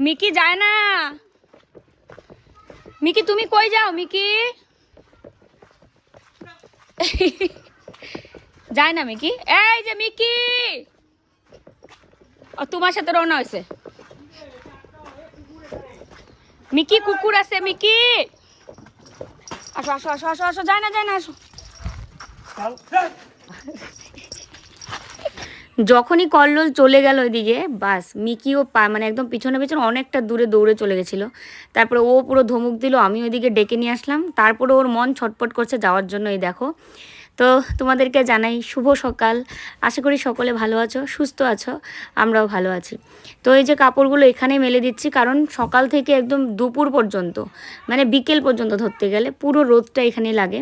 Mickey যায় না। Mickey, তুমি কই যাও, মিকি? যায় না মিকি? এই যে মিকি! তোমার সাথে রওনা হয়েছে। মিকি, কুকুর আছে, মিকি। আসো আসো আসো আসো আসো, যায় না যায় না, আসো। যখনই কল্লোল চলে গেল ওইদিকে, বাস, মিকিও পা মানে একদম পিছনে পিছনে অনেকটা দূরে দৌড়ে চলে গেছিল। তারপরে ও পুরো ধমক দিল আমি ওইদিকে ডেকে নিয়ে আসলাম। তারপরে ওর মন ছটপট করছে যাওয়ার জন্য এই দেখো। তো তোমাদেরকে জানাই শুভ সকাল। আশা করি সকলে ভালো আছো, সুস্থ আছো, আমরাও ভালো আছি। তো এই যে কাপড়গুলো এখানেই মেলে দিচ্ছি, কারণ সকাল থেকে একদম দুপুর পর্যন্ত মানে বিকেল পর্যন্ত ধরতে গেলে পুরো রোদটা এখানে লাগে।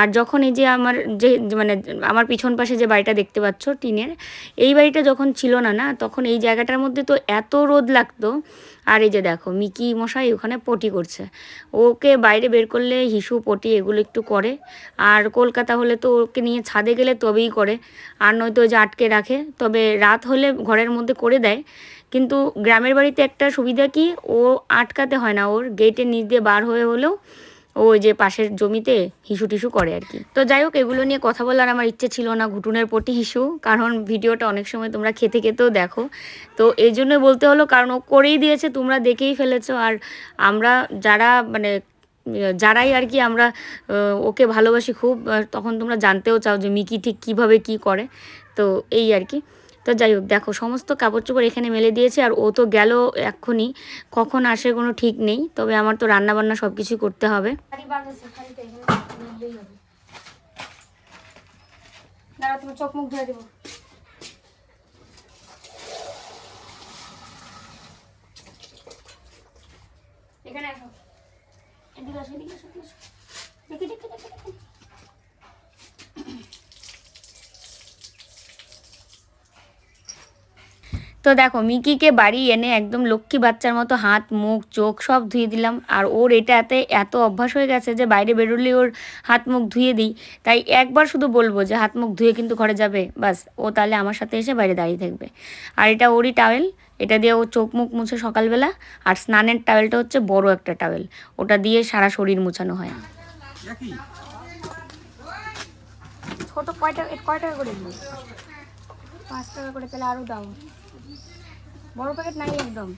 আর যখন এই যে আমার যে মানে আমার পিছন পাশে যে বাড়িটা দেখতে পাচ্ছ টিনের, এই বাড়িটা যখন ছিল না না, তখন এই জায়গাটার মধ্যে তো এত রোদ লাগতো আর এই যে দেখো, মিকি মশাই ওখানে পটি করছে। ওকে বাইরে বের করলে হিসু, পটি এগুলো একটু করে। আর কলকাতা হলে তো ওকে নিয়ে ছাদে গেলে তবেই করে। আর নয়তো যে আটকে রাখে। তবে রাত হলে ঘরের মধ্যে করে দেয়। কিন্তু গ্রামের বাড়িতে একটা সুবিধা কি? ও আটকাতে হয় না। ওর গেটের নিচ দিয়ে বার হয়ে হলেও ও যে পাশের জমিতে হিসু টিসু করে আর কি। তো যাই হোক, এগুলো নিয়ে কথা বলার আমার ইচ্ছে ছিল না ঘুটুনের পটি হিসু, কারণ ভিডিওটা অনেক সময় তোমরা খেতে খেতেও দেখো। তো এই জন্য বলতে হলো, কারণ ও করেই দিয়েছে, তোমরা দেখেই ফেলেছো। আর আমরা যারা মানে যারাই আর কি আমরা ওকে ভালোবাসি খুব তখন তোমরা জানতেও চাও যে মিকি ঠিক কীভাবে কি করে। তো এই আর কি। তো যাই হোক, দেখো, সমস্ত কাপড় চোপড় এখানে মেলে দিয়েছে আর ও তো গেল এক্ষুনি। কখন আসে কোনো ঠিক নেই, তবে আমার তো রান্না বান্না সব কিছুই করতে হবে। চোখ মুখ দেবো। এখানে এদিকে এদিকে। দেখি দেখি দেখি দেখি। তো দেখো মিকিকে বাড়ি এনে একদম লক্ষ্মী বাচ্চার মতো হাত মুখ চোখ সব ধুয়ে দিলাম। আর ওর এটাতে এত অভ্যাস হয়ে গেছে যে বাইরে বেরোলে ওর হাত মুখ ধুয়ে দিই। তাই একবার শুধু বলব যে হাত মুখ ধুয়ে কিন্তু ঘরে যাবে। বাস ও তাহলে আমার সাথে এসে বাইরে দাঁড়িয়ে থাকবে। আর এটা ওরই টাওয়েল। এটা দিয়ে ও চোখ মুখ মুছে সকালবেলা। আর স্নানের টাওয়েলটা হচ্ছে বড় একটা টাওয়েল। ওটা দিয়ে সারা শরীর মুছানো হয়। ছোট কয়টা কয় টাকা করে পাঁচ টাকা করে তাহলে আরও দাও। বড় প্যাকেট নাই একদম।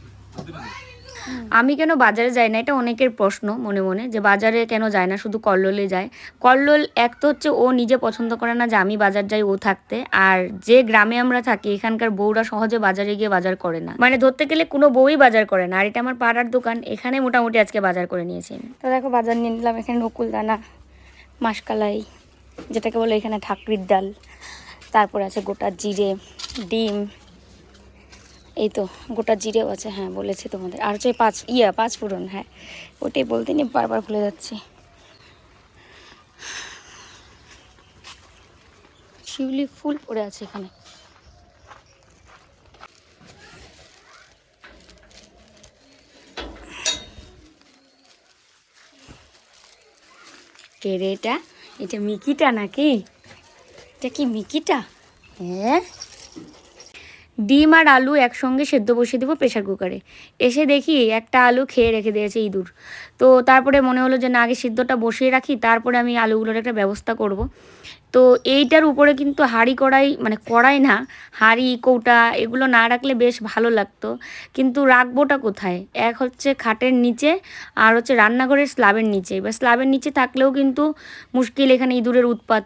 আমি কেন বাজারে যাই না? এটা অনেকের প্রশ্ন মনে মনে যে বাজারে কেন যায় না? শুধু কল্লোলে যায়। কল্লোল এক তো হচ্ছে ও নিজে পছন্দ করে না যে আমি বাজার যাই ও থাকতে। আর যে গ্রামে আমরা থাকি এখানকার বউরা সহজে বাজারে গিয়ে বাজার করে না। মানে ধরতে গেলে কোনো বউই বাজার করে না। আর এটা আমার পাড়ার দোকান এখানে মোটামুটি আজকে বাজার করে নিয়েছি। তো দেখো বাজার নিয়ে নিলাম এখানে নকুল দানা মাসকালাই যেটাকে বলে এখানে ঠাকুরির ডাল তারপর আছে গোটা জিরে ডিম এই তো, গোটা জিরেও আছে হ্যাঁ বলেছি তোমাদের। আর হচ্ছে পাঁচ, ইয়া, পাঁচ ফোড়ন হ্যাঁ। ওটাই বলতে নি বারবার ভুলে যাচ্ছি। শিউলি ফুল পড়ে আছে এখানে। কে এটা? এটা মিকিটা নাকি? এটা কি মিকিটা? হ্যাঁ? ডিম আর আলু একসঙ্গে সেদ্ধ বসিয়ে দেবো প্রেশার কুকারে এসে দেখি একটা আলু খেয়ে রেখে দিয়েছে ইঁদুর। তো তারপরে মনে হলো যে না, আগে সিদ্ধটা বসিয়ে রাখি, তারপরে আমি আলুগুলোর একটা ব্যবস্থা করব। তো এইটার উপরে কিন্তু হাঁড়ি কড়াই মানে কড়াই না, হাঁড়ি, কৌটা এগুলো না রাখলে বেশ ভালো লাগতো। কিন্তু রাখবোটা কোথায়? এক হচ্ছে খাটের নিচে, আর হচ্ছে রান্নাঘরের স্ল্যাবের নিচে। এবার স্ল্যাবের নিচে থাকলেও কিন্তু মুশকিল এখানে ইঁদুরের উৎপাত।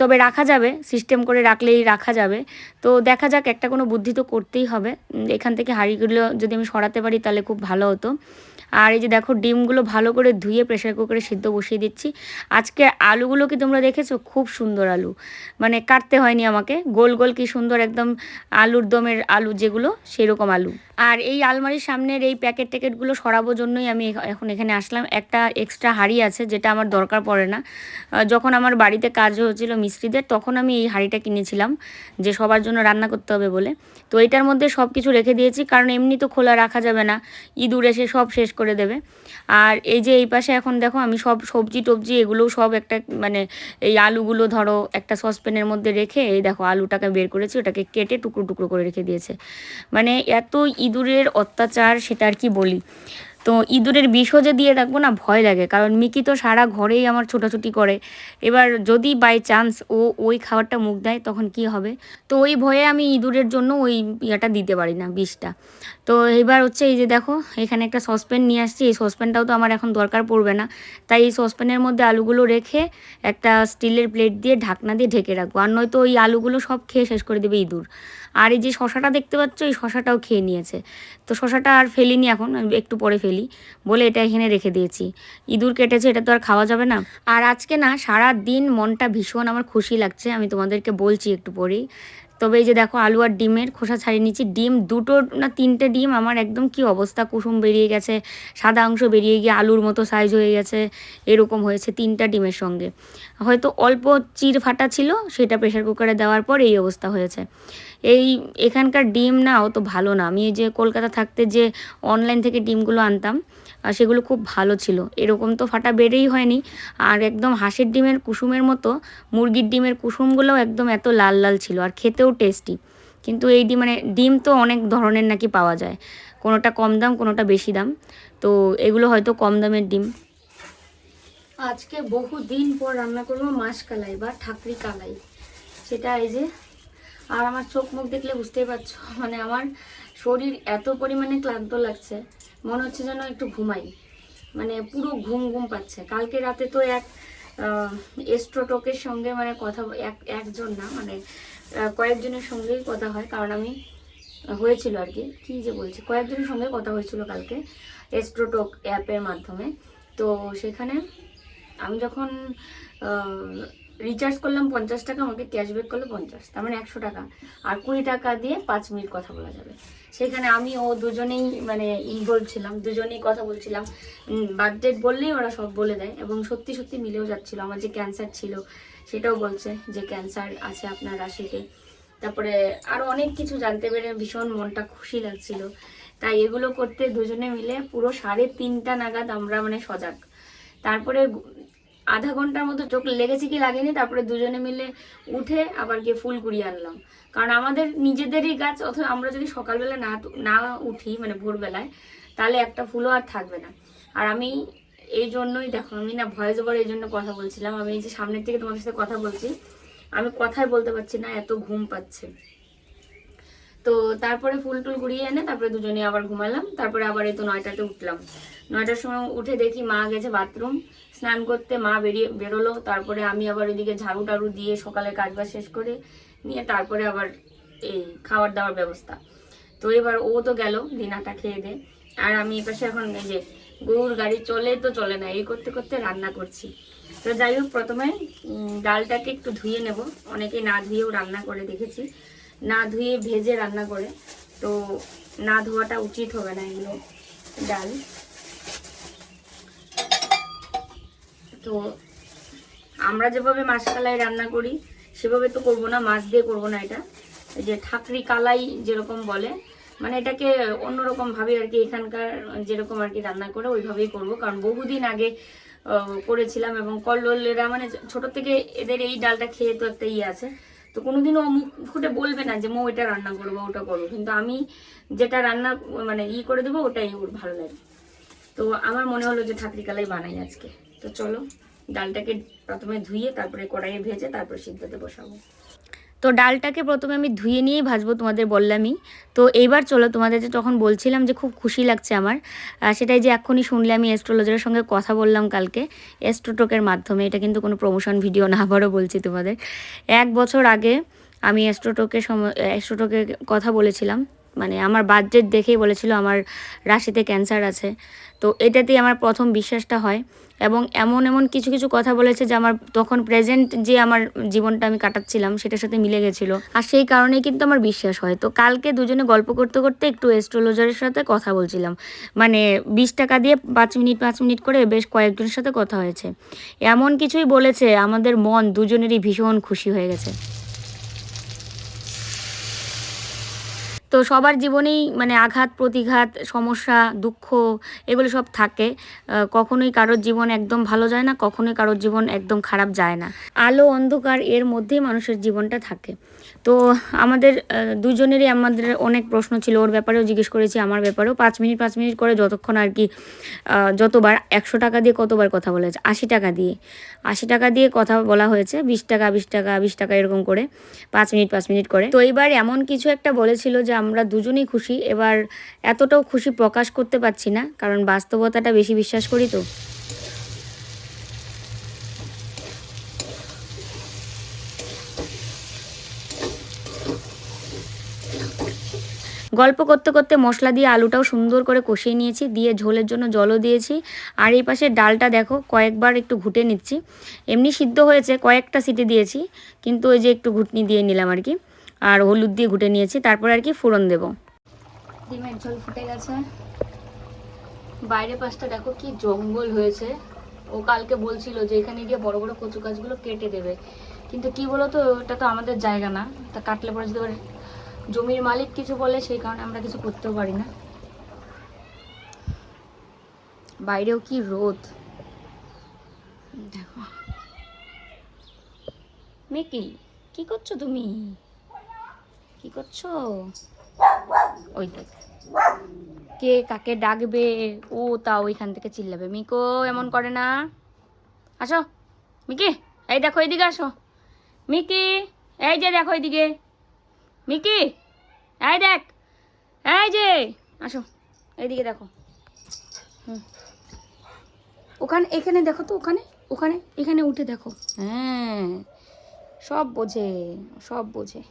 তবে রাখা যাবে সিস্টেম করে রাখলেই রাখা যাবে। তো দেখা যাক, একটা কোনো বুদ্ধি তো করতেই হবে। এখান থেকে হাঁড়িগুলো যদি আমি সরাতে পারি, তাহলে খুব ভালো হতো। আর এই যে দেখো ডিমগুলো ভালো করে ধুয়ে প্রেশার কুকারে সিদ্ধ বসিয়ে দিচ্ছি। আজকে আলুগুলো কি তোমরা দেখেছ? খুব সুন্দর আলু। মানে কাটতে হয়নি আমাকে। গোল গোল কি সুন্দর একদম আলুর দমের আলু যেগুলো, সেরকম আলু। আর এই আলমারির সামনের এই প্যাকেট ট্যাকেটগুলো সরাবোর জন্যই আমি এখন এখানে আসলাম। একটা এক্সট্রা হাঁড়ি আছে যেটা আমার দরকার পড়ে না। যখন আমার বাড়িতে কাজ হয়েছিল মিস্ত্রিদের, তখন আমি এই হাঁড়িটা কিনেছিলাম, যে সবার জন্য রান্না করতে হবে বলে। তো এটার মধ্যে সব কিছু রেখে দিয়েছি, কারণ এমনি তো খোলা রাখা যাবে না। ইঁদুর এসে সব শেষ করে দেবে। আর এই যে এই পাশে এখন দেখো আমি সব সবজি টবজি এগুলোও সব একটা মানে এই আলুগুলো ধরো একটা সসপ্যানের মধ্যে রেখে এই দেখো আলুটাকে বের করেছি, ওটাকে কেটে টুকরো টুকরো করে রেখে দিয়েছে। মানে এত ইঁদুরের অত্যাচার সেটা আর কি বলি। তো ইঁদুরের বিষও যে দিয়ে রাখব না, ভয় লাগে। কারণ মিকি তো সারা ঘরেই আমার ছোটাছুটি করে। এবার যদি বাই চান্স ও ওই খাবারটা মুখ দেয়, তখন কি হবে? তো ওই ভয়ে আমি ইঁদুরের জন্য ওই ইয়েটা দিতে পারি না, বিষটা। তো এবার হচ্ছে এই যে দেখো, এখানে একটা সসপ্যান নিয়ে আসছি। এই সসপ্যানটাও তো আমার এখন দরকার পড়বে না। তাই এই সসপ্যানের মধ্যে আলুগুলো রেখে একটা স্টিলের প্লেট দিয়ে ঢাকনা দিয়ে ঢেকে রাখব। আর নয়তো ওই আলুগুলো সব খেয়ে শেষ করে দেবে ইঁদুর। আর এই যে শশাটা দেখতে পাচ্ছ, এই শশাটাও খেয়ে নিয়েছে। তো শশাটা আর ফেলিনি এখন একটু পরে ফেলি, বলে এটা এখানে রেখে দিয়েছি। ইঁদুর কেটেছে, এটা তো আর খাওয়া যাবে না। আর আজকে না সারা দিন মনটা ভীষণ আমার খুশি লাগছে, আমি তোমাদেরকে বলছি একটু পরেই। তবে এই যে দেখো, আলু আর ডিমের খোসা ছাড়িয়ে নিচ্ছি ডিম, দুটো না তিনটে ডিম, আমার একদম কি অবস্থা, কুসুম বেরিয়ে গেছে, সাদা অংশ বেরিয়ে গিয়ে আলুর মতো সাইজ হয়ে গেছে, এরকম হয়েছে তিনটা ডিমের সঙ্গে। হয়তো অল্প চির ফাটা ছিল, সেটা প্রেশার কুকারে দেওয়ার পর এই অবস্থা হয়েছে। এই এখানকার ডিম না অত ভালো না। আমি যে কলকাতা থাকতে যে অনলাইন থেকে ডিমগুলো আনতাম সেগুলো খুব ভালো ছিল। এরকম তো ফাটা বেড়েই হয়নি। আর একদম হাঁসের ডিমের কুসুমের মতো মুরগির ডিমের কুসুমগুলোও একদম এত লাল লাল ছিল আর খেতেও টেস্টি কিন্তু এই ডিম মানে ডিম তো অনেক ধরনের নাকি পাওয়া যায়। কোনোটা কম দাম, কোনোটা বেশি দাম। তো এগুলো হয়তো কম দামের ডিম। আজকে বহু দিন পর রান্না করব মাছ কালাই বা ঠাকরি কালাই সেটা এই যে আর আমার চোখ মুখ দেখলে বুঝতেই পারছ মানে আমার শরীর এত পরিমাণে ক্লান্ত লাগছে, মনে হচ্ছে যেন একটু ঘুমাই। মানে পুরো ঘুম ঘুম পাচ্ছে। কালকে রাতে তো এক এস্ট্রোটকের সঙ্গে মানে কথা এক, একজন না মানে কয়েকজনের সঙ্গেই কথা হয়, কারণ আমি হয়েছিল আর কি। কী যে বলছি? কয়েকজনের সঙ্গে কথা হয়েছিল কালকে, এস্ট্রোটক অ্যাপের মাধ্যমে। তো সেখানে আমি যখন রিচার্জ করলাম পঞ্চাশ টাকা, আমাকে ক্যাশব্যাক করল পঞ্চাশ। তার মানে একশো টাকা। আর কুড়ি টাকা দিয়ে পাঁচ মিনিট কথা বলা যাবে। সেখানে আমি ও দুজনেই মানে ইনভলভ ছিলাম, দুজনেই কথা বলছিলাম। বার্থডে বললেই ওরা সব বলে দেয় এবং সত্যি সত্যি মিলেও যাচ্ছিল। আমার যে ক্যান্সার ছিল, সেটাও বলছে যে ক্যান্সার আছে আপনার রাশিতে। তারপরে আরও অনেক কিছু জানতে পেরে ভীষণ মনটা খুশি লাগছিল। তাই এগুলো করতে দুজনে মিলে পুরো সাড়ে তিনটা নাগাদ আমরা মানে সজাগ। তারপরে আধা ঘণ্টার মতো চোখ লেগেছে কি লাগেনি, তারপরে দুজনে মিলে উঠে আবার গিয়ে ফুল কুড়িয়ে আনলাম। কারণ আমাদের নিজেদেরই গাছ অথবা আমরা যদি সকালবেলা না না উঠি মানে ভোরবেলায়, তাহলে একটা ফুলও আর থাকবে না। আর আমি এই জন্যই দেখো, আমি না ভয়েস ওভার এই জন্য কথা বলছিলাম। আমি এই যে সামনের থেকে তোমাদের সাথে কথা বলছি, আমি কথাই বলতে পারছি না, এত ঘুম পাচ্ছে। তো তারপরে ফুল টুল কুড়িয়ে এনে তারপরে দুজনে আবার ঘুমালাম, তারপরে আবার এই তো নয়টাতে উঠলাম। নয়টার সময় উঠে দেখি মা গেছে বাথরুম স্নান করতে মা বেরিয়ে বেরোলো, তারপরে আমি আবার ওইদিকে ঝাড়ু টাড়ু দিয়ে সকালে কাজবাজ শেষ করে নিয়ে তারপরে আবার এই খাবার দাওয়ার ব্যবস্থা। তো এবার ও তো গেল দিনাটা খেয়ে দে আর আমি এপাশে এখন এই যে গরুর গাড়ি চলে তো চলে না, এই করতে করতে রান্না করছি। তো যাই হোক, প্রথমে ডালটাকে একটু ধুয়ে নেব। অনেকে না ধুয়েও রান্না করে দেখেছি। না ধুয়ে ভেজে রান্না করে। তো না ধোয়াটা উচিত হবে না এগুলো ডাল। তো আমরা যেভাবে মাছ কালাই রান্না করি, সেভাবে তো করব না, মাছ দিয়ে করব না এটা। যে ঠাকরি কালাই যেরকম বলে মানে এটাকে অন্যরকম ভাবে আর কি এখানকার যেরকম আর কি রান্না করে, ওইভাবেই করব। কারণ বহুদিন আগে করেছিলাম এবং কল্লোলেরা মানে ছোট থেকে এদের এই ডালটা খেয়ে তো একটা ইয়ে আছে। তো কোনোদিনও মুখ ফুটে বলবে না যে, মো, এটা রান্না করব ওটা করব কিন্তু আমি যেটা রান্না মানে ই করে দেবো, ওটাই ওর ভালো লাগে। তো আমার মনে হলো যে ঠাকরি কালাই বানাই আজকে। তো চলো, ডালটাকে প্রথমে ধুয়ে তারপরে কড়াইয়ে ভেজে তারপরে সিদ্ধতে বসাবো। তো ডালটাকে প্রথমে আমি ধুয়ে নিয়েই ভাজবো তোমাদের বললামই। তো এইবার চলো, তোমাদের যে তখন বলছিলাম যে খুব খুশি লাগছে আমার সেটাই যে এক্ষুনি শুনলে আমি অ্যাস্ট্রোলজারের সঙ্গে কথা বললাম কালকে অ্যাস্ট্রোটকের মাধ্যমে, এটা কিন্তু কোনো প্রমোশন ভিডিও না, আবারও বলছি তোমাদের। এক বছর আগে আমি অ্যাস্ট্রোটকের সময় অ্যাস্ট্রোটকের কথা বলেছিলাম মানে আমার বাজেট দেখেই বলেছিল আমার রাশিতে ক্যান্সার আছে। তো এটাতেই আমার প্রথম বিশ্বাসটা হয়। এবং এমন এমন কিছু কিছু কথা বলেছে যে আমার তখন প্রেজেন্ট যে আমার জীবনটা আমি কাটাচ্ছিলাম সেটার সাথে মিলে গেছিল। আর সেই কারণেই কিন্তু আমার বিশ্বাস হয়। তো কালকে দুজনে গল্প করতে করতে একটু অ্যাস্ট্রোলজারের সাথে কথা বলছিলাম। মানে বিশ টাকা দিয়ে পাঁচ মিনিট পাঁচ মিনিট করে বেশ কয়েকজনের সাথে কথা হয়েছে। এমন কিছুই বলেছে, আমাদের মন দুজনেরই ভীষণ খুশি হয়ে গেছে। তো সবার জীবনেই মানে আঘাত, প্রতিঘাত, সমস্যা, দুঃখ এগুলো সব থাকে। কখনোই কারোর জীবন একদম ভালো যায় না, কখনোই কারোর জীবন একদম খারাপ যায় না। আলো অন্ধকার এর মধ্যেই মানুষের জীবনটা থাকে। তো আমাদের দুজনেরই আমাদের অনেক প্রশ্ন ছিল, ওর ব্যাপারেও জিজ্ঞেস করেছি, আমার ব্যাপারেও। পাঁচ মিনিট পাঁচ মিনিট করে যতক্ষণ আর কি যতবার, একশো টাকা দিয়ে কতবার কথা বলেছে আশি টাকা দিয়ে। আশি টাকা দিয়ে কথা বলা হয়েছে, বিশ টাকা বিশ টাকা বিশ টাকা এরকম করে, পাঁচ মিনিট পাঁচ মিনিট করে। তো এবার এমন কিছু একটা বলেছিল যে আমরা দুজনেই খুশি, এবার এতটাও খুশি প্রকাশ করতে পারছি না, কারণ বাস্তবতাটা বেশি বিশ্বাস করি তো। গল্প করতে করতে মশলা দিয়ে আলুটাও সুন্দর করে কষিয়ে নিয়েছি, দিয়ে ঝোলের জন্য জলও দিয়েছি। আর এই পাশে ডালটা দেখো, কয়েকবার একটু ঘুটে নিচ্ছি। এমনি সিদ্ধ হয়েছে, কয়েকটা সিটি দিয়েছি, কিন্তু ওই যে একটু ঘুটনি দিয়ে নিলাম আর কি। আর হলুদ দিয়ে ঘুটে নিয়েছি, তারপর আর কি ফোড়ন দেব। ডিমের ঝোল ফুটে গেছে। বাইরে পাশটা দেখো কি জঙ্গল হয়েছে। ও কালকে বলছিল যে এখানে গিয়ে বড় বড় কচু গাছগুলো কেটে দেবে। কিন্তু কি বলো তো এটা তো আমাদের জায়গা না, তা কাটলে পরে যদি জমির মালিক কিছু বলে, সেই কারণে আমরা কিছু করতেও পারি না। বাইরেও কি রোদ? দেখো। মেকি, কি করছ তুমি? কি করছ? ওই দেখ। কে কাকে ডাকবে, ও তা ওইখান থেকে চিল্লাবে। মিকো, এমন করে না। আসো। মিকি, এই দেখো এইদিকে আসো। মিকি, এই যে দেখো এইদিকে মিকি, এই দেখ, এই যে, আসো, এইদিকে দেখো। হুম। ওখানে, এখানে দেখো তো, ওখানে ওখানে, এখানে উঠে দেখো। হ্যাঁ সব বোঝে সব বোঝে।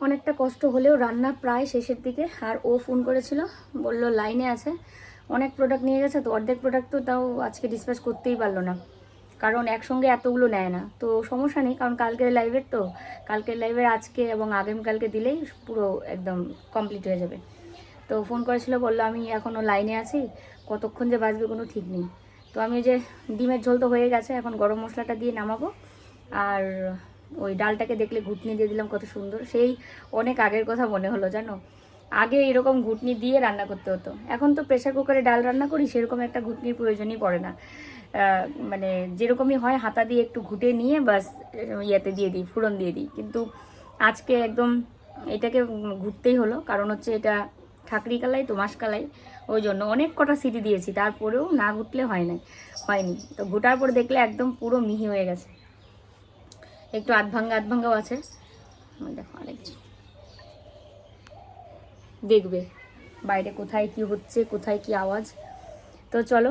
অনেকটা কষ্ট হলেও রান্না প্রায় শেষের দিকে, আর ও ফোন করেছিল, বলল লাইনে আছে। অনেক প্রোডাক্ট নিয়ে গেছে, তো অর্ধেক প্রোডাক্ট তো তাও আজকে ডিসপ্যাচ করতেই পারল না। কারণ একসঙ্গে এতগুলো নেয় না। তো সমস্যা নেই, কারণ কালকের লাইভের তো। কালকের লাইভের আজকে এবং আগামীকালকে দিলেই পুরো একদম কমপ্লিট হয়ে যাবে। তো ফোন করেছিল, বলল, আমি এখনও লাইনে আছি, কতক্ষণ যে বাজবে কোনো ঠিক নেই। তো আমি যে ডিমের ঝোল তো হয়ে গেছে, এখন গরম মশলাটা দিয়ে নামাবো। আর ওই ডালটাকে দেখলে ঘুটনি দিয়ে দিলাম কত সুন্দর। সেই অনেক আগের কথা মনে হলো, জানো? আগে এরকম ঘুটনি দিয়ে রান্না করতে হতো। এখন তো প্রেশার কুকারে ডাল রান্না করি, সেরকম একটা ঘুটনির প্রয়োজনই পড়ে না। মানে যেরকমই হয় হাতা দিয়ে একটু ঘুটে নিয়ে বাস ইয়েতে দিয়ে দিই, ফুরন দিয়ে দিই। কিন্তু আজকে একদম এটাকে ঘুরতেই হলো, কারণ হচ্ছে এটা ঠাকরি কালাই তো মাসকালাই ওই জন্য অনেক কটা সিটি দিয়েছি, তারপরেও না ঘুটলে হয় নাই, হয়নি। তো ঘুটার পর দেখলে একদম পুরো মিহি হয়ে গেছে। একটু আধ ভাঙ্গা আধ ভাঙ্গাও আছে দেখো আরেকজন দেখবে বাইরে কোথায় কি হচ্ছে, কোথায় কি আওয়াজ। তো চলো,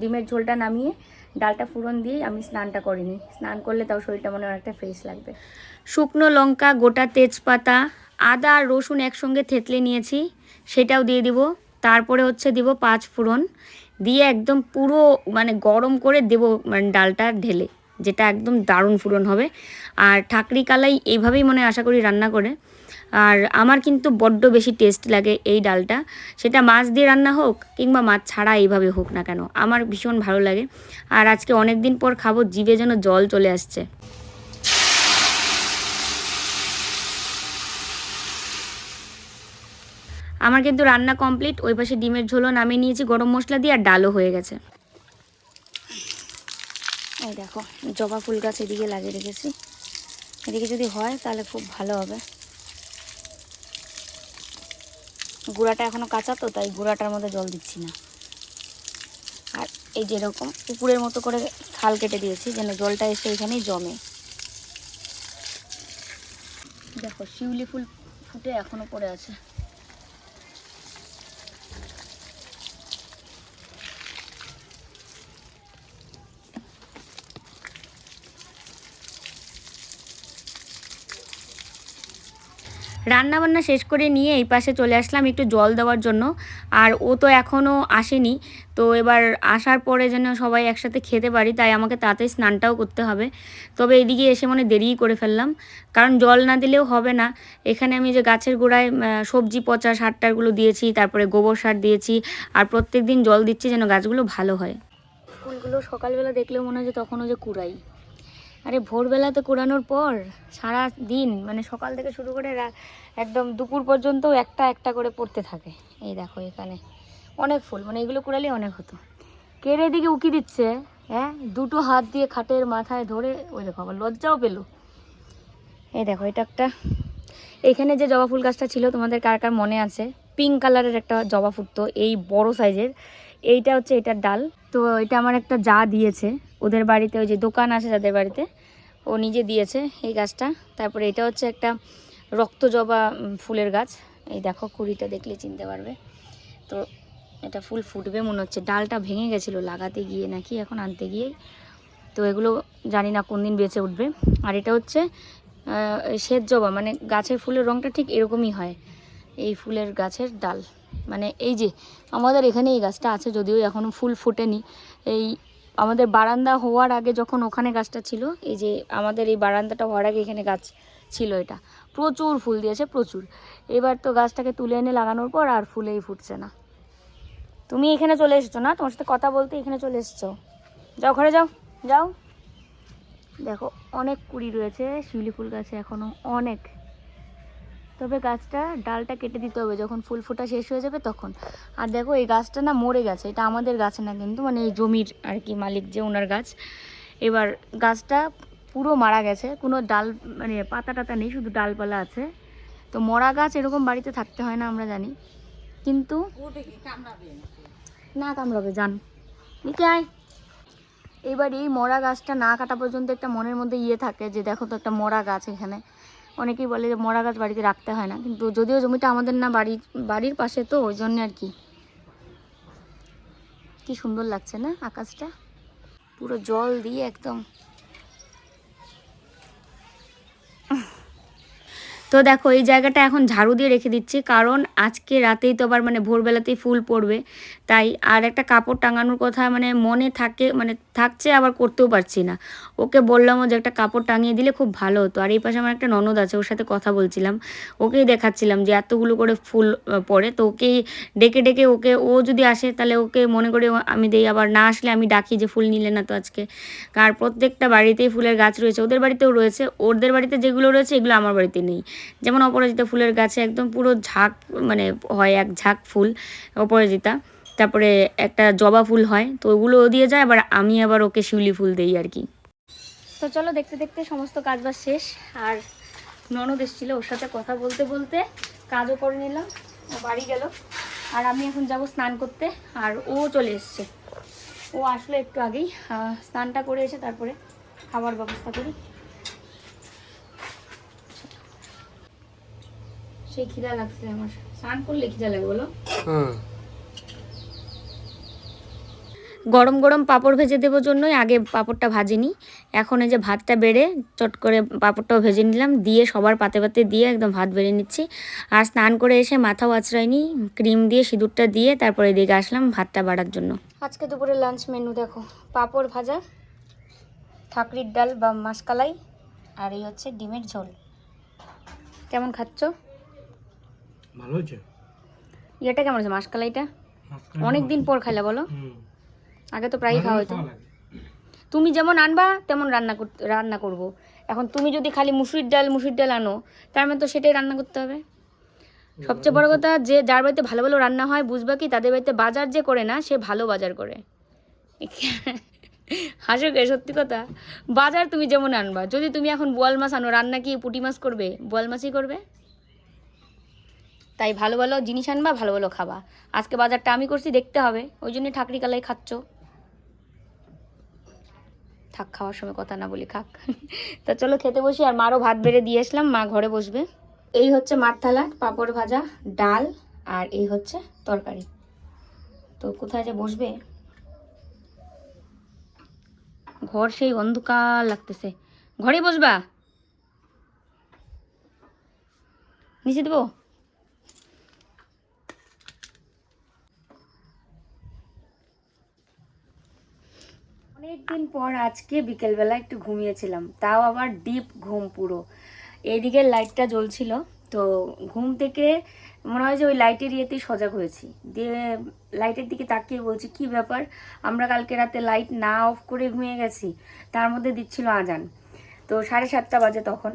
ডিমের ঝোলটা নামিয়ে ডালটা ফুরন দিয়ে আমি স্নানটা করিনি স্নান করলে তাও শরীরটা মনে অনেকটা ফ্রেশ লাগবে। শুকনো লঙ্কা, গোটা তেজপাতা, আদা আর রসুন একসঙ্গে থেতলে নিয়েছি, সেটাও দিয়ে দিব। তারপরে হচ্ছে দিব পাঁচ ফোড়ন। দিয়ে একদম পুরো মানে গরম করে দেব মানে ডালটা ঢেলে, যেটা একদম দারুণ ফোড়ন হবে। আর ঠাকরি কালাই এইভাবেই মনে আশা করি রান্না করে। আর আমার কিন্তু বড্ড বেশি টেস্ট লাগে এই ডালটা। সেটা মাছ দিয়ে রান্না হোক কিংবা মাছ ছাড়া এইভাবে হোক না কেন, আমার ভীষণ ভালো লাগে। আর আজকে অনেক দিন পর খাব, জিভে যেন জল চলে আসছে। আমার কিন্তু রান্না কমপ্লিট ওই পাশে ডিমের ঝোলও নামিয়ে নিয়েছি, গরম মশলা দিয়ে আর ডালও হয়ে গেছে। এই দেখো, জবা ফুল গাছ এদিকে লাগিয়ে রেখেছি। এদিকে যদি হয় তাহলে খুব ভালো হবে। গুঁড়াটা এখনও কাঁচা তো, তাই গুঁড়াটার মধ্যে জল দিচ্ছি না। আর এই যেরকম পুকুরের মতো করে খাল কেটে দিয়েছি, যেন জলটা এসে এখানেই জমে। দেখো, শিউলি ফুল ফুটে এখনও পড়ে আছে। রান্না বান্না শেষ করে নিয়ে এই পাশে চলে আসলাম একটু জল দেওয়ার জন্য। আর ও তো এখনও আসেনি। তো এবার আসার পরে যেন সবাই একসাথে খেতে পারি, তাই আমাকে তাড়াতাড়ি স্নানটাও করতে হবে। তবে এদিকে এসে মনে দেরিই করে ফেললাম। কারণ জল না দিলেও হবে না। এখানে আমি যে গাছের গোড়ায় সবজি পচা সার টারগুলো দিয়েছি, তারপরে গোবর সার দিয়েছি, আর প্রত্যেক দিন জল দিচ্ছি যেন গাছগুলো ভালো হয়। ফুলগুলো সকালবেলা দেখলেও মনে হয় যে তখনও যে কুড়াই। আরে ভোরবেলাতে কুড়ানোর পর সারা দিন মানে সকাল থেকে শুরু করে একদম দুপুর পর্যন্ত একটা একটা করে পড়তে থাকে। এই দেখো এখানে। অনেক ফুল মানে এগুলো কুড়ালে অনেক হতো। কেড়ে দিকে উকি দিচ্ছে হ্যাঁ? দুটো হাত দিয়ে খাটের মাথায় ধরে, ওই দেখো আবার লজ্জাও পেল। এই দেখো, এটা একটা এখানে যে জবা ফুল গাছটা ছিল, তোমাদের কার কার মনে আছে? পিঙ্ক কালারের একটা জবা ফুটতো, এই বড় সাইজের। এইটা হচ্ছে এটার ডাল। তো এটা আমার একটা যা দিয়েছে। ওদের বাড়িতে ওই যে দোকান আছে যাদের বাড়িতে, ও নিজে দিয়েছে এই গাছটা। তারপরে এটা হচ্ছে একটা রক্ত জবা ফুলের গাছ। এই দেখো, কুড়িটা দেখলে চিনতে পারবে। তো এটা ফুল ফুটবে মনে হচ্ছে। ডালটা ভেঙে গেছিল, লাগাতে গিয়ে নাকি এখন আনতে গিয়ে। তো এগুলো জানি না কোন দিন বেঁচে উঠবে। আর এটা হচ্ছে শ্বেত জবা মানে গাছের ফুলের রঙটা ঠিক এরকমই হয়। এই ফুলের গাছের ডাল। মানে এই যে আমাদের এখানে এই গাছটা আছে, যদিও এখনও ফুল ফোটেনি। এই আমাদের বারান্দা হওয়ার আগে যখন ওখানে গাছটা ছিল, এই যে আমাদের এই বারান্দাটা হওয়ার আগে এখানে গাছ ছিল এটা। প্রচুর ফুল দিয়েছে, প্রচুর। এবার তো গাছটাকে তুলে এনে লাগানোর পর আর ফুলেই ফুটছে না। তুমি এখানে চলে এসছো না? তোমার সাথে কথা বলতে এখানে চলে এসছো। যাও, ঘরে যাও যাও। দেখো, অনেক কুড়ি রয়েছে, শিউলি ফুল গাছে এখনও অনেক। তবে গাছটা ডালটা কেটে দিতে হবে। যখন ফুল ফোটা শেষ হয়ে যাবে তখন। আর দেখো এই গাছটা না মরে গেছে। এটা আমাদের গাছ না কিন্তু মানে এই জমির আর কি মালিক যে ওনার গাছ। এবার গাছটা পুরো মারা গেছে। কোনো ডাল মানে পাতা টাতা নেই শুধু ডালপালা আছে। তো মরা গাছ এরকম বাড়িতে থাকতে হয় না আমরা জানি। কিন্তু না কামড়াবে জান। নিতে আয়। এবার এই মরা গাছটা না কাটা পর্যন্ত একটা মনের মধ্যে ইয়ে থাকে যে দেখো তো একটা মরা গাছ এখানে। অনেকেই বলে যে মরা গাছ বাড়িতে রাখতে হয় না। কিন্তু যদিও জমিটা আমাদের না বাড়ির বাড়ির পাশে তো, ওই জন্য আর কি। কি সুন্দর লাগছে না আকাশটা? পুরো জল দিয়ে একদম তো দেখো, এই জায়গাটা এখন ঝাড়ু দিয়ে রেখে দিচ্ছি। কারণ আজকে রাতেই তো আবার মানে ভোরবেলাতেই ফুল পড়বে। তাই আর একটা কাপড় টাঙানোর কথা মানে মনে থাকে মানে থাকছে আবার করতেও পারছি না। ওকে বললাম যে একটা কাপড় টাঙিয়ে দিলে খুব ভালো হতো। আর এই পাশে আমার একটা ননদ আছে, ওর সাথে কথা বলছিলাম। ওকেই দেখাচ্ছিলাম যে এতগুলো করে ফুল পড়ে। তো ওকেই ডেকে ডেকে ওকে, ও যদি আসে তাহলে ওকে মনে করে আমি দেই। আবার না আসলে আমি ডাকি যে ফুল নিলে না তো আজকে। আর প্রত্যেকটা বাড়িতেই ফুলের গাছ রয়েছে। ওদের বাড়িতেও রয়েছে। ওদের বাড়িতে যেগুলো রয়েছে, এগুলো আমার বাড়িতে নেই। যেমন অপরাজিতা ফুলের গাছে একদম পুরো ঝাঁক মানে হয় এক ঝাঁক ফুল, অপরাজিতা। তারপরে একটা জবা ফুল হয়, তো ওগুলো দিয়ে যায়, আবার আমি আবার ওকে শিউলি ফুল দেই আর কি। তো চলো দেখতে দেখতে সমস্ত কাজ বাজ শেষ, আর ননদ এসেছিল ওর সাথে কথা বলতে বলতে কাজও করে নিলাম বাড়ি গেল। আর আমি এখন যাব স্নান করতে, আর ও চলে এসছে। ও আসলো একটু আগেই স্নানটা করে এসে তারপরে খাবার ব্যবস্থা করি। সেই খিদা লাগছে আমার স্নান করলে খিদা লাগে বলো। হুম। গরম গরম পাঁপড় ভেজে দেবো জন্যই আগে পাঁপড়টা ভাজিনি। এখন এই যে ভাতটা বেড়ে চট করে পাঁপড়টাও ভেজে নিলাম দিয়ে সবার পাতে পাতে দিয়ে একদম ভাত বেড়ে নিচ্ছি। আর স্নান করে এসে মাথাও আঁচড়াইনি ক্রিম দিয়ে সিঁদুরটা দিয়ে তারপরে এদিকে আসলাম ভাতটা বাড়ার জন্য। আজকে দুপুরে লাঞ্চ মেনু দেখো পাঁপড় ভাজা ঠাকরির ডাল বা মাসকালাই আর এই হচ্ছে ডিমের ঝোল। কেমন খাচ্ছ? ভালো হয়েছে? ইয়েটা কেমন আছে মাসকালাইটা অনেক দিন পর খাইলা বলো? আগে তো প্রায়ই খাওয়া হতো তুমি যেমন আনবা তেমন রান্না করতে রান্না করব। এখন তুমি যদি খালি মুসুরির ডাল মুসুরির ডাল আনো তার মানে তো সেটাই রান্না করতে হবে। সবচেয়ে বড় কথা যে যার বাড়িতে ভালো ভালো রান্না হয় বুঝবা কি তাদের বাড়িতে বাজার যে করে না সে ভালো বাজার করে। হাসো কে সত্যি কথা? বাজার তুমি যেমন আনবা যদি তুমি এখন বোয়াল মাছ আনো রান্না কি পুঁটি মাছ করবে? বোয়াল মাছই করবে? তাই ভালো ভালো জিনিস আনবা, ভালো ভালো খাবা। আজকে বাজারটা আমি করছি, দেখতে হবে। ওই জন্য ঠাকরি কালাই খাচ্ছ। থাক, খাওয়ার সময় কথা না বলি খাক। তা চলো খেতে বসি, আর মারও ভাত বেড়ে দিয়ে আসলাম, মা ঘরে বসবে। এই হচ্ছে মার থালা, পাঁপড় ভাজা, ডাল, আর এই হচ্ছে তরকারি। তো কোথায় যে বসবে? ঘর সেই অন্ধকার লাগতেছে। ঘরে বসবা? নিচে দেবো? অনেকদিন পর আজকে বিকেলবেলা একটু ঘুমিয়েছিলাম। তাও আবার ডিপ ঘুম পুরো। এইদিকে লাইটটা জ্বলছিল, তো ঘুম থেকে মনে হয় যে ওই লাইটের ইয়েতেই সজাগ হয়েছি। দিয়ে লাইটের দিকে তাকিয়ে বলছি, কি ব্যাপার? আমরা কালকে রাতে লাইট না অফ করে ঘুমিয়ে গেছি। তার মধ্যে দিচ্ছিল আজান। তো সাড়ে সাতটা বাজে তখন।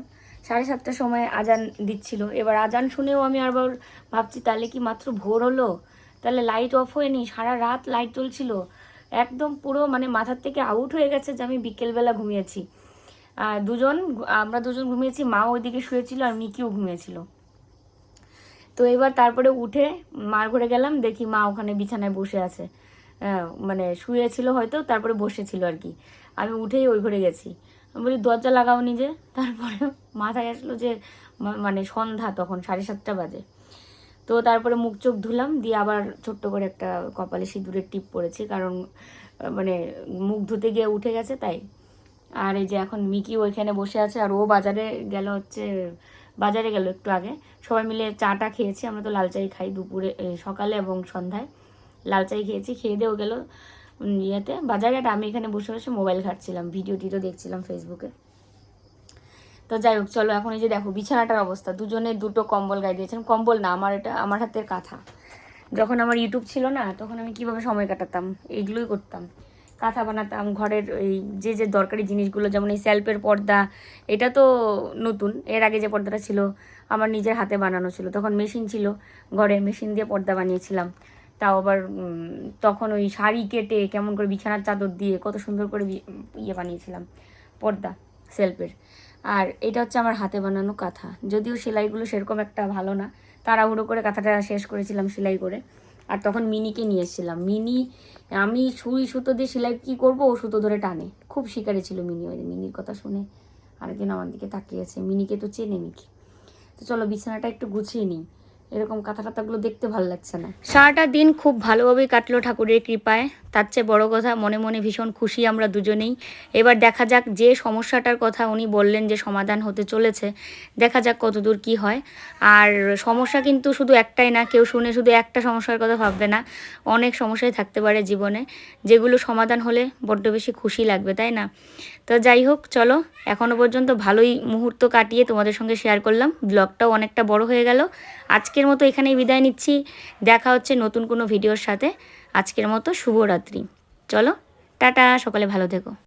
সাড়ে সাতটার সময় আজান দিচ্ছিল। এবার আজান শুনেও আমি আবার ভাবছি, তাহলে কি মাত্র ভোর হলো? তাহলে লাইট অফ হয়নি? সারা রাত লাইট জ্বলছিল। একদম পুরো মানে মাথার থেকে আউট হয়ে গেছে যে আমি বিকেলবেলা ঘুমিয়েছি। আর দুজন, আমরা দুজন ঘুমিয়েছি, মা ওইদিকে শুয়েছিল আর মিকিও ঘুমিয়েছিল। তো এবার তারপরে উঠে মার ঘরে গেলাম, দেখি মা ওখানে বিছানায় বসে আছে। মানে শুয়েছিল হয়তো, তারপরে বসেছিল আর কি। আমি উঠেই ওই ঘরে গেছি। আমি বলি, দরজা লাগাও নিজে তারপরে মাথায় আসলো যে মানে সন্ধ্যা তখন, সাড়ে সাতটা বাজে। তো তারপরে মুখ চোখ ধুলাম, দিয়ে আবার ছোট্ট করে একটা কপালে সিঁদুরের টিপ পড়েছি, কারণ মানে মুখ ধুতে গিয়ে উঠে গেছে তাই। আর এই যে এখন মিকি ওইখানে বসে আছে, আর ও বাজারে গেল হচ্ছে, বাজারে গেল একটু আগে। সবাই মিলে চাটা খেয়েছি, আমরা তো লাল চাই খাই দুপুরে সকালে এবং সন্ধ্যায়। লাল চাই খেয়েছি, খেয়ে দিয়েও গেল ইয়েতে বাজারে আমি এখানে বসে বসে মোবাইল ঘাটছিলাম, ভিডিও টিডিও দেখছিলাম ফেসবুকে তো যাই হোক, চলো এখন এই যে দেখো, বিছানাটার অবস্থা। দুজনে দুটো কম্বল গায়ে দিয়েছেন। কম্বল না, আমার এটা, আমার হাতের কাঁথা। যখন আমার ইউটিউব ছিল না, তখন আমি কীভাবে সময় কাটাতাম? এইগুলোই করতাম। কাঁথা বানাতাম, ঘরের এই যে যে দরকারি জিনিসগুলো, যেমন এই সেলফের পর্দা, এটা তো নতুন। এর আগে যে পর্দাটা ছিল, আমার নিজের হাতে বানানো ছিল। তখন মেশিন ছিল, ঘরে মেশিন দিয়ে পর্দা বানিয়েছিলাম। তাও আবার তখন ওই শাড়ি কেটে, কেমন করে বিছানার চাদর দিয়ে, কত সুন্দর করে ইয়ে বানিয়েছিলাম। পর্দা সেলফের আর এটা হচ্ছে আমার হাতে বানানো কাঁথা। যদিও সেলাইগুলো সেরকম একটা ভালো না, তাড়াহুড়ো করে কাঁথাটা শেষ করেছিলাম সেলাই করে। আর তখন মিনিকে নিয়ে এসেছিলাম মিনি, আমি সুই সুতো দিয়ে সেলাই কী করব, ও সুতো ধরে টানে। খুব শিকারে ছিল মিনি ওই মিনির কথা শুনে আরেকদিন আমার দিকে তাকিয়ে তাকিয়েছে মিনিকে তো চেনে মিকি। তো চলো বিছানাটা একটু গুছিয়ে নিই। এরকম কাঁথা কাঁথাগুলো দেখতে ভালো লাগছে না। সারাটা দিন খুব ভালোভাবেই কাটলো ঠাকুরের কৃপায়। তার চেয়ে বড় কথা মনে মনে ভীষণ খুশি আমরা দুজনেই। এবার দেখা যাক যে সমস্যাটার কথা উনি বললেন যে সমাধান হতে চলেছে, দেখা যাক কতদূর কি হয়। আর সমস্যা কিন্তু শুধু একটাই না, কেউ শুনে শুধু একটা সমস্যার কথা ভাববে না, অনেক সমস্যাই থাকতে পারে জীবনে, যেগুলো সমাধান হলে বড্ড বেশি খুশি লাগবে, তাই না? তো যাই হোক, চলো এখনও পর্যন্ত ভালোই মুহূর্ত কাটিয়ে তোমাদের সঙ্গে শেয়ার করলাম। ব্লগটাও অনেকটা বড় হয়ে গেল। আজকের মতো এখানেই বিদায় নিচ্ছি। দেখা হচ্ছে নতুন কোনো ভিডিওর সাথে। আজকের মতো শুভরাত্রি। চলো, টাটা, সকালে ভালো থেকো।